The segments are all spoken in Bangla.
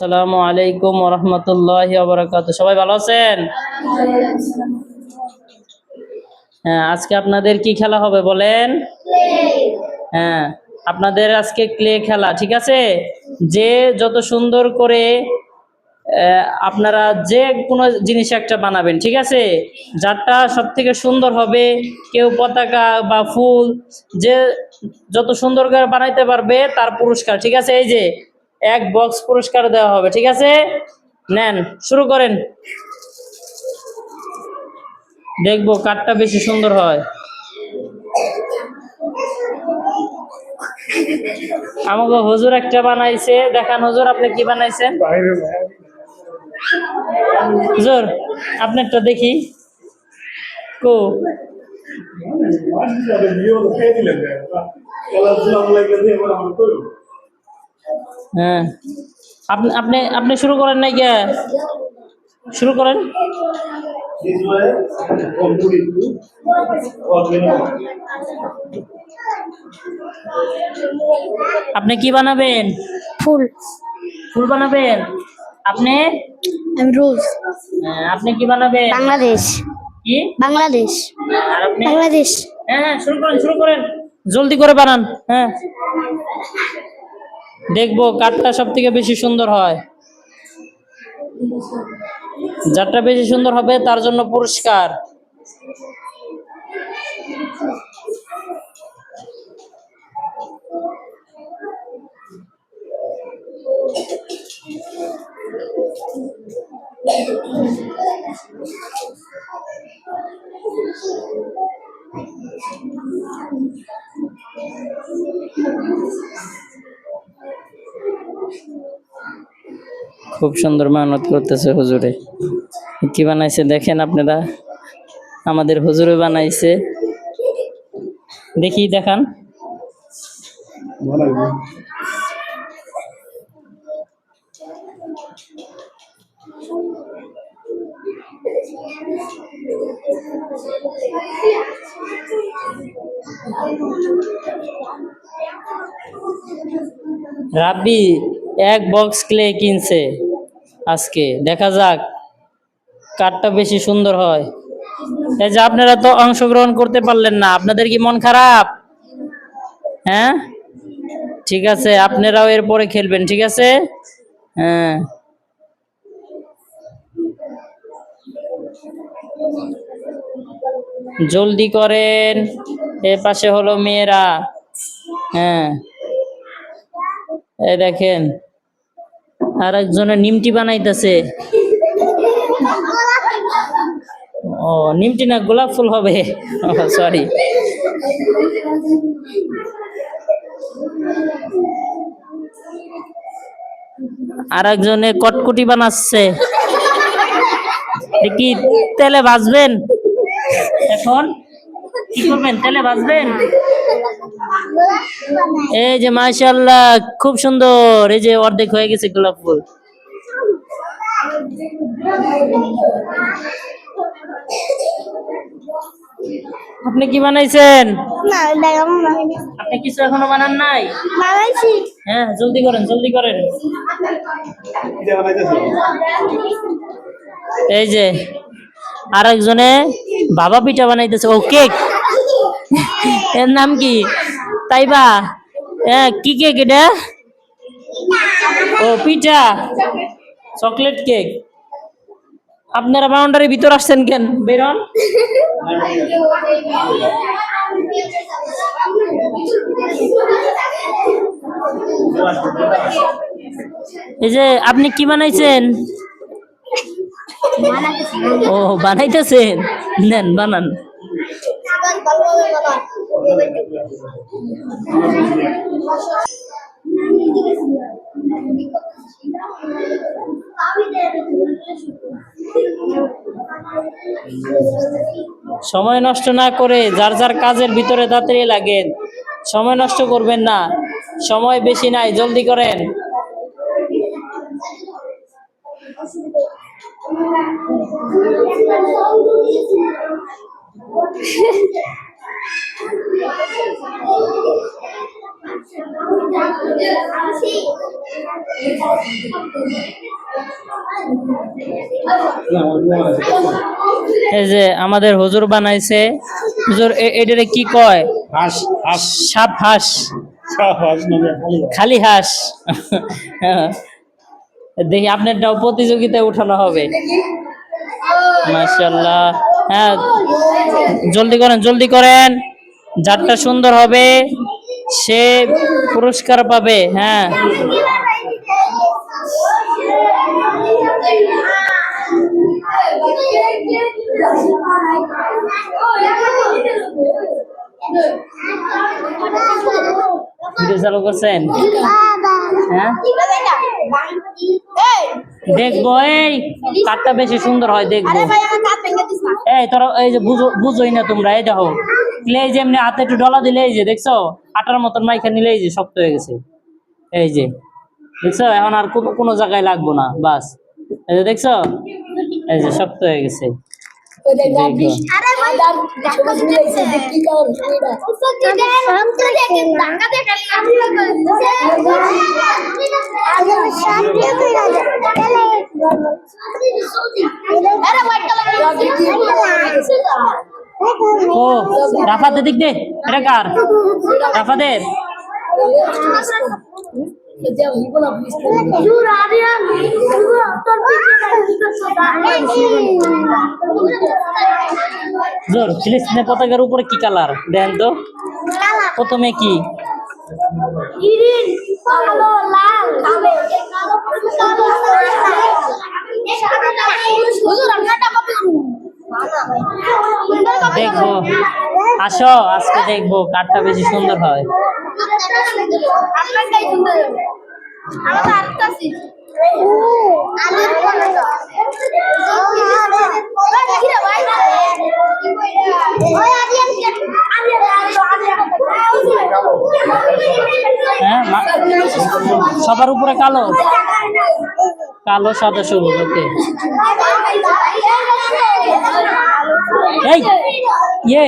আসসালামু আলাইকুম ওরহমতুল্লাহ বরকাত সবাই ভালো আছেন? হ্যাঁ আজকে আপনাদের কি খেলা হবে বলেন? হ্যাঁ আপনাদের আজকে ক্লে খেলা ঠিক আছে? যে যত সুন্দর করে আপনারা যে কোনো জিনিস একটা বানাবেন ঠিক আছে? যারটা সব থেকে সুন্দর হবে কেউ পতাকা বা ফুল যে যত সুন্দর করে বানাইতে পারবে তার পুরস্কার ঠিক আছে? এই যে এক বক্স পুরস্কার দেওয়া হবে, ঠিক আছে? নেন, শুরু করেন। দেখব কাঠটা বেশি সুন্দর হয়। আমাকে হুজুর একটা বানাইছে। দেখান হুজুর, আপনি কি বানাইছেন? হুজুর আপনারটা দেখি। কো। হ্যাঁ। আপনি আপনি আপনি শুরু করেন নাই কে? শুরু করেন। আপনি কি বানাবেন? ফুল। ফুল বানাবেন? আপনি? আমি রোজ। হ্যাঁ, আপনি কি বানাবেন? বাংলাদেশ। কি? বাংলাদেশ। আর আপনি? বাংলাদেশ। হ্যাঁ হ্যাঁ শুরু করেন শুরু করেন। জলদি করে বানান হ্যাঁ। দেখব কাঠটা সব থেকে বেশি সুন্দর হয়। যারটা বেশি সুন্দর হবে তার জন্য পুরস্কার। খুব সুন্দর মেহনত করতেছে হুজুরে। কি বানাইছে দেখেন আপনারা? আমাদের হুজুরে বানাইছে। দেখি দেখান। রাব্বি এক বক্স ক্লে কিনছে আজকে। দেখা যাক, কাঠটা বেশি সুন্দর হয়। এই যে আপনারা তো অংশগ্রহণ করতে পারলেন না, আপনাদের কি মন খারাপ? হ্যাঁ? ঠিক আছে, আপনারাও এরপরে খেলবেন, ঠিক আছে? হ্যাঁ। জলদি করেন, এ পাশে হলো মেয়েরা। হ্যাঁ। এই দেখেন আর একজনে নিমটি বানাইতেছে। ও, নিমটি না গোলাপ ফুল হবে? সরি আর একজনে কটকুটি বানাচ্ছে। কি তেলে ভাজবেন? এখন? কি করবেন তেলে ভাজবেন এই যে মাশাল্লাহ খুব সুন্দর। এই যে অর্ধেক হয়ে গেছে গোলাপ ফুল। আপনি কি বানাইছেন? আপনি কিছু এখনও বানান নাই? হ্যাঁ জলদি করেন জলদি করেন। এই যে আরেকজনে বাবা পিঠা বানাইতেছে। ও কেক। এর নাম কি? তাইবা হ্যাঁ কি কেক এটা? ও পিঠা। Chocolate cake. আপনারা বাউন্ডারির ভিতর আসছেন কেন? বেরন। এই যে আপনি কি বানাইছেন? ও বানাইতেছেন? নেন বানান। সময় নষ্ট না করে যার যার কাজের ভিতরে তাড়াতাড়ি লাগেন। সময় নষ্ট করবেন না। সময় বেশি নাই, জলদি করেন। এই যে আমাদের হুজুর বানাইছে। হুজুর এটারে কি কয়? হাঁস হাঁস। সাপ হাঁস। সব হাঁস খালি খালি হাঁস। দেখি আপনারটাও প্রতিযোগিতায় উঠানো হবে। মাশাল্লাহ হ্যাঁ জলদি করেন জলদি করেন। যারটা সুন্দর হবে সে পুরস্কার পাবে হ্যাঁ। ভিডিও চালু করছেন? হ্যাঁ? দেখব এই কাঠটা বেশি সুন্দর হয় দেখব এই তোরা এই যে বুঝো, বুঝোই না তোমরা, এই দেখো। ক্লে যে এমনি হাতে একটু ডলা দিলে, এই যে দেখছ, আটার মতন মাইখা নিলে এই যে শক্ত হয়ে গেছে। এই যে, দেখছ? এখন আর কোনো জায়গায় লাগবো না, বাস। এই যে দেখছ? এই যে শক্ত হয়ে গেছে। ও রাফাতে দিক দে এটা কার? রাফাদের ফিলিস্তিনের পতাকার উপরে কি কালার? দেন তো। প্রথমে কি? দেখব। আসো আজকে দেখব কারটা বেশি সুন্দর হয়। আপনারটাই সুন্দর। আলুর পরোটা। সবার উপরে কালো? কালো সাদা সবুজ, ওকে। এই ইয়ে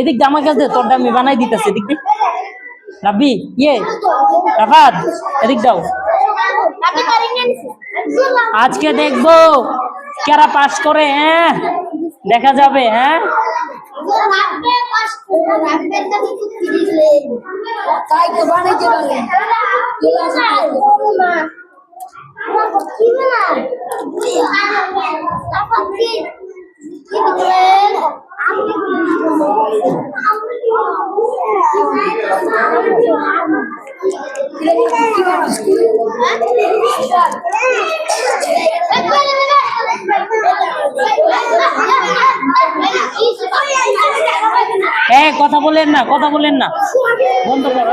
এদিক দিয়ে আমার কাছে তোরটা বানাই দিতেছি, এদিক রাব্বি ইয়ে রাফাত এদিক দাও আজকে দেখব কারা পাস করে হ্যাঁ? দেখা যাবে হ্যাঁ? তাই এ কথা বলেন না কথা বলেন না। বন্ধ করো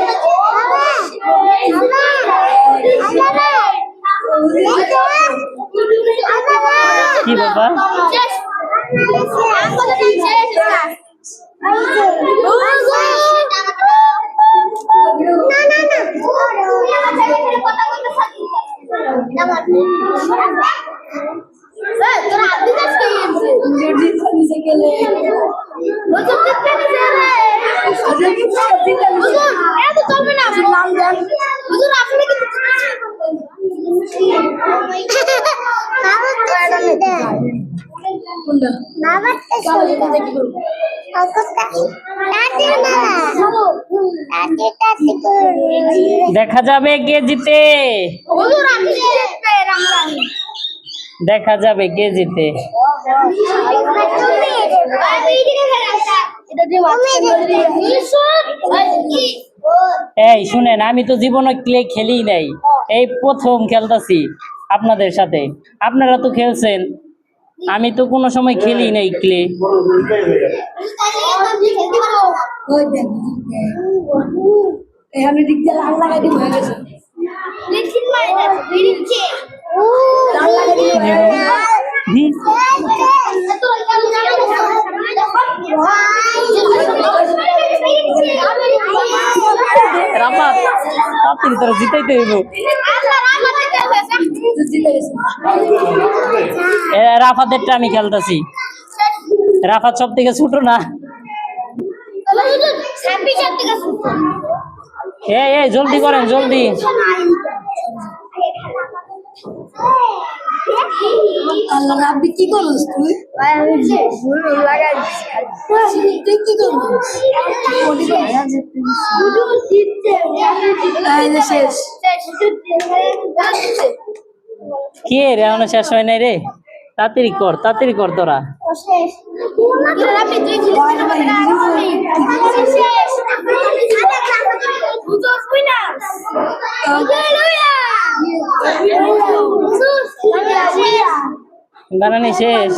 Bye. দেখা যাবে কে জিতে? দেখা যাবে কে জিতে? এই, শুনেন, আমি তো জীবনে খেলি নাই। এই প্রথম খেলতাছি। আপনাদের সাথে। আপনারা তো খেলছেন। আমি তো কোনো সময় খেলি নাই, ক্লে। ওই দেখ এখানে দিক দিয়ে লাল লাগাই দিব হয়ে গেছে লিখিন মাই যাচ্ছে লিখছে লাল লাগাই দিব হয়ে গেছে দি রাফাত তাড়াতাড়ি তোরা জিতাইতে হইব এ, রাফাতেরটা আমি খেলতেছি। রাফাত সব থেকে ছোট না। এই এই জলদি করেন জলদি। আল্লাহ রাব্বি কি করছিস তুই? তুই কি করছিস এই যে শেষ? কে রে এখনও শেষ হয় নাই রে? তাড়াতাড়ি কর তাড়াতাড়ি কর তোরা। বানানি শেষ।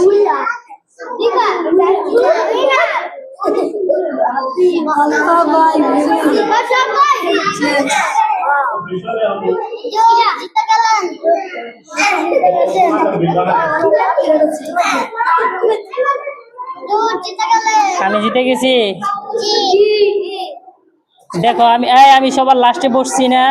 আমি জিতে গেছি। দেখো আমি এই আমি সবার লাস্টে বসছি না।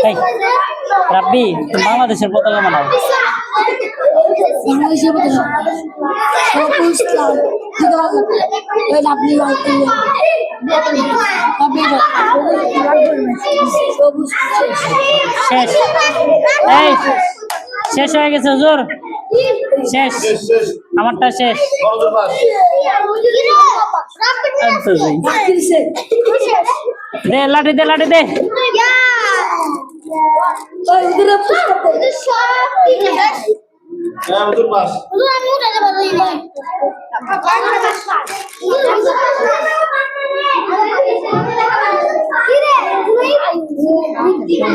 এই, রাব্বি তুমি বাংলাদেশের পতাকা বানাও বাংলাদেশের মতো সবুজ লাল দিতে পারলাম ওই আপনি লাল করলেন আপনি সবুজ শেষ এই শেষ হয়ে গেছে হুজুর? শেষ। আমারটা শেষ। দে লাঠি দে লাঠি দে। ওই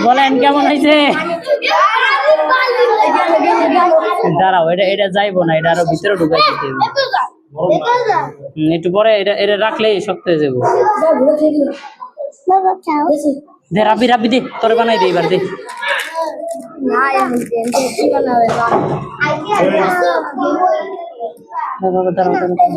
বলেন, কেমন হয়েছে? দাঁড়াও, এটা এটা যাইবো না, এটা আরও ভিতরে ঢুকাই একটু পরে এটা এটা রাখলেই শক্ত হয়ে যাব। দে, রাব্বি রাব্বি, দে, তোরে বানাই দে এবার, দে। দাঁড়াও, দাঁড়াও, দাঁড়াও, দাঁড়াও।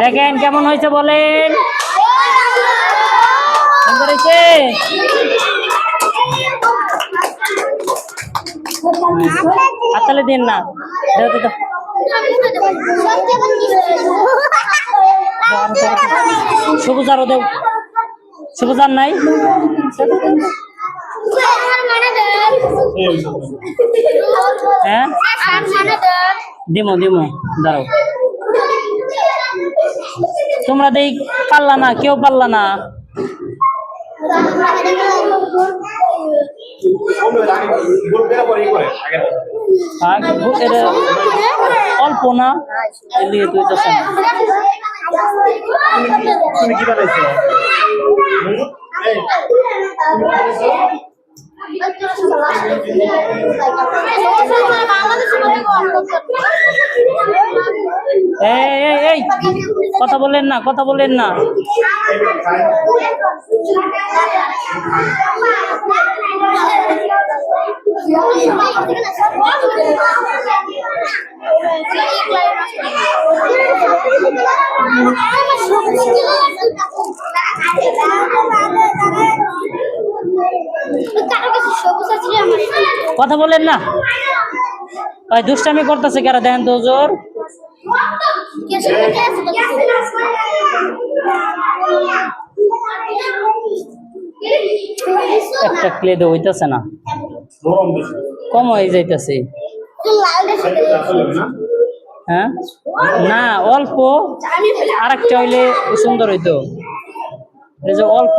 দেখেন কেমন হয়েছে বলেন। সুন্দর হয়েছে। হাততালি দিন না। দেও তো, দাও। সবুজ আরও দেও। সবুজ আর নাই? হ্যাঁ? দিমো দিমো, দাঁড়াও। তোমরা দেই পারলা না, কেউ পারলা না। অল্প না। তুমি কি বানাইছো? এই কথা বলেন না কথা বলেন না। কথা বলেন না। ওই দুষ্টামি করতেছে কারা দেখেন তো হুজুর একটা ক্লে হইতেছে না। কম হয়ে যাইতেছে। হ্যাঁ? না অল্প। আর একটা হইলে সুন্দর হইতো। এই যে অল্প।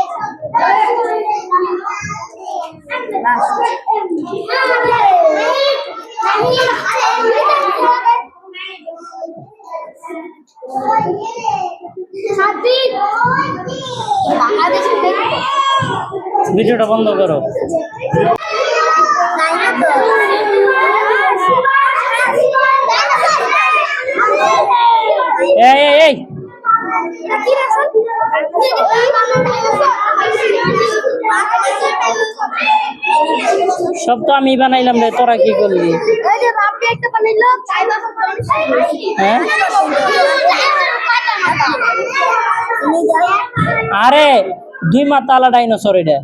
ভিডিওটা বন্ধ করো। এই এই এই। সব তো আমি বানাইলাম রে তোরা কি করলি? হ্যাঁ? আরে দুই মাথা আলা ডাইনোসর এটা।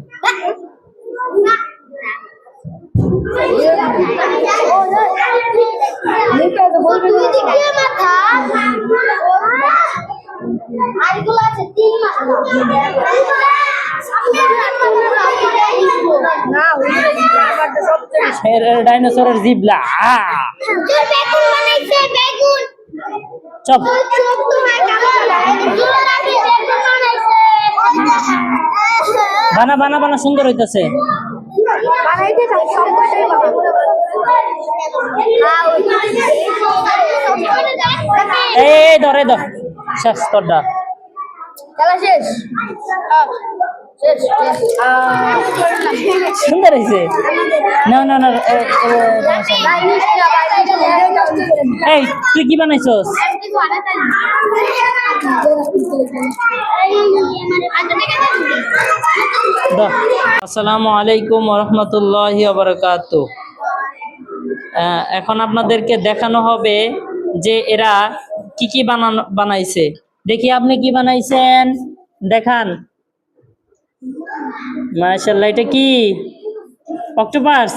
আরেকগুলো আছে তিন মাথা। না ডাইনোসরের জিবলা চপ। বানা বানা বানা সুন্দর হইতাছে। এই ধরে ধর। শেষ তোরটা। খেলা শেষ? সুন্দর হয়েছে? না না না এই, তুই কি বানাইছস। আসসালামু আলাইকুম রহমতুল্লাহ বারকাত এখন আপনাদেরকে দেখানো হবে যে এরা কি কি বানানো, বানাইছে। দেখি আপনি কি বানাইছেন? দেখান। মাশাল্লাহ এটা কি? অক্টোপাস?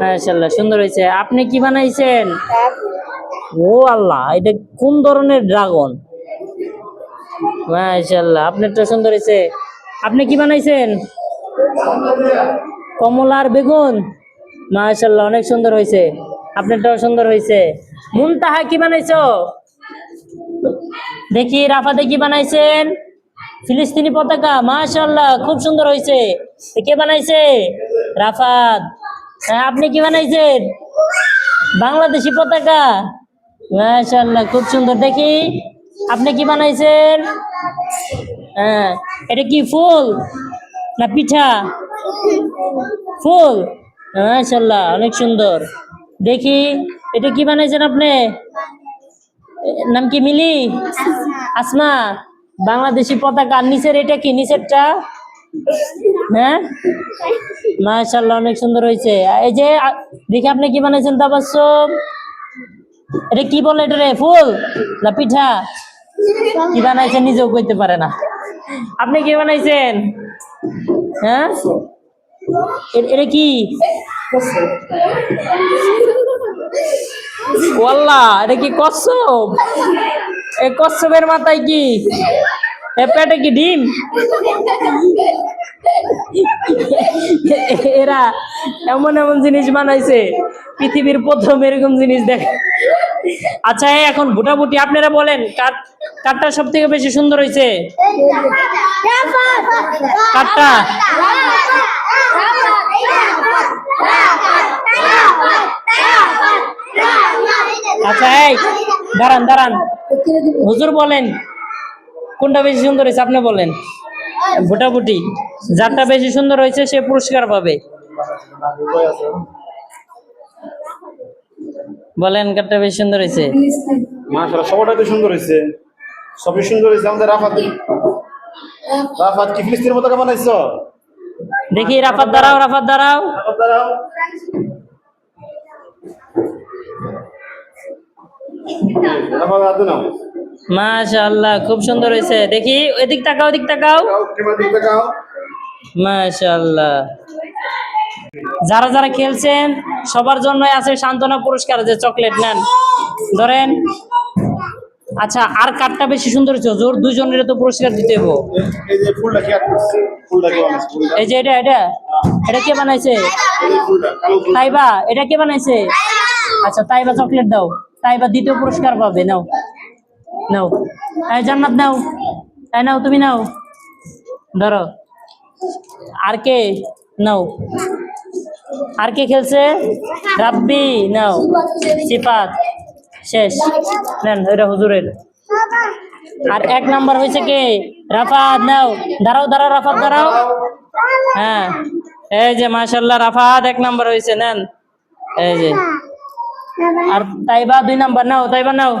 মাশাল্লাহ সুন্দর হয়েছে। আপনি কি বানাইছেন? ও আল্লাহ, এটা কোন ধরনের ড্রাগন? মাশাল্লাহ আপনারটা সুন্দর হয়েছে। আপনি কি বানাইছেন? কমলার বেগুন? মাশাল্লাহ অনেক সুন্দর হয়েছে। আপনারটাও সুন্দর হয়েছে। মুনতাহা কি বানাইছো? দেখি রাফা দেখি বানাইছেন? ফিলিস্তিনি পতাকা মাশাল্লাহ খুব সুন্দর হয়েছে কে বানাইছে? রাফাত। আপনি কি বানাইছেন? বাংলাদেশি পতাকা। মাশাল্লাহ খুব সুন্দর। দেখি, আপনি কি বানাইছেন? হ্যাঁ এটা কি ফুল না পিঠা? ফুল। মাশাল্লাহ অনেক সুন্দর। দেখি, এটা কি বানাইছেন আপনি? নাম কি মিলি? আসমা। বাংলাদেশি পতাকা, নিচের এটা কি? নিচেরটা? হ্যাঁ? মাশাল্লাহ অনেক সুন্দর হয়েছে। এই যে দেখি আপনি কি বানাইছেন তাবাসুম এটা কি বলে এটা রে? ফুল না পিঠা? কি বানাইছেন নিজেও কইতে পারে না। আপনি কি বানাইছেন? হ্যাঁ? এটা কি? ওয়াল্লাহ, এটা কি কচ্ছপ? এই কচ্ছপের মাথায় কি? এ পেটে কি ডিম? এরা এমন এমন জিনিস বানাইছে, পৃথিবীর প্রথম এরকম জিনিস দেখে। আচ্ছা এখন ভুটাভুটি আপনারা বলেন, কার সব থেকে বেশি সুন্দর হয়েছে কারটা? আচ্ছা এই, দাঁড়ান দাঁড়ান। হুজুর বলেন কোনটা বেশি সুন্দর হয়েছে আপনি বলেন। ভোটাভুটি যারটা বেশি সুন্দর হয়েছে সে পুরস্কার পাবে। বলেন কাঠটা বেশি সুন্দর হয়েছে? মাশাআল্লাহ সবটাই তো সুন্দর হয়েছে। সবই সুন্দর হয়েছে আমাদের রাফাত রাফাত কি ফিলিস্তিনের মতো বানাইছো দেখি রাফাত দাঁড়াও রাফাত দাঁড়াও। রাফাত দাঁড়াও রাফাত হাত নাও মাশাআল্লাহ খুব সুন্দর হয়েছে। দেখি এদিক তাকাও এদিক তাকাও। মাশাআল্লাহ। যারা যারা খেলছেন সবার জন্য আছে সান্ত্বনা পুরস্কার যে চকলেট নেন। ধরেন আচ্ছা আর কাঠটা বেশি সুন্দর হয়েছে জোর দুজনের তো পুরস্কার দিতে হব এই যে এটা এটা? এটা কে বানাইছে? তাইবা এটা কে বানাইছে? আচ্ছা তাইবা চকলেট দাও। তাইবা দ্বিতীয় পুরস্কার পাবে, নাও। নাও। জান্নাত নাও। তাই নাও, তুমি নাও। ধরো। আর কে? নাও। আর কে খেলছে? রাব্বি, নাও। সিফাত। শেষ। নেন এটা হুজুরের। আর এক নাম্বার হয়েছে কে? রাফাত, নাও। দাঁড়াও দাঁড়াও, রাফাত, দাঁড়াও। হ্যাঁ। এই যে মাশাল্লাহ রাফাত এক নাম্বার হয়েছে, নেন। এই যে। আর তাইবা দুই নাম্বার নাও তাইবা নাও।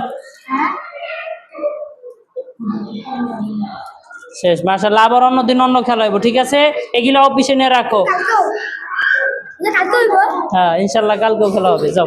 শেষ মাশাল্লাহ আবার অন্যদিন অন্য খেলা হইব ঠিক আছে? এগুলো অফিসে নিয়ে রাখো। হ্যাঁ ইনশাল্লাহ কালকেও খেলা হবে যাও।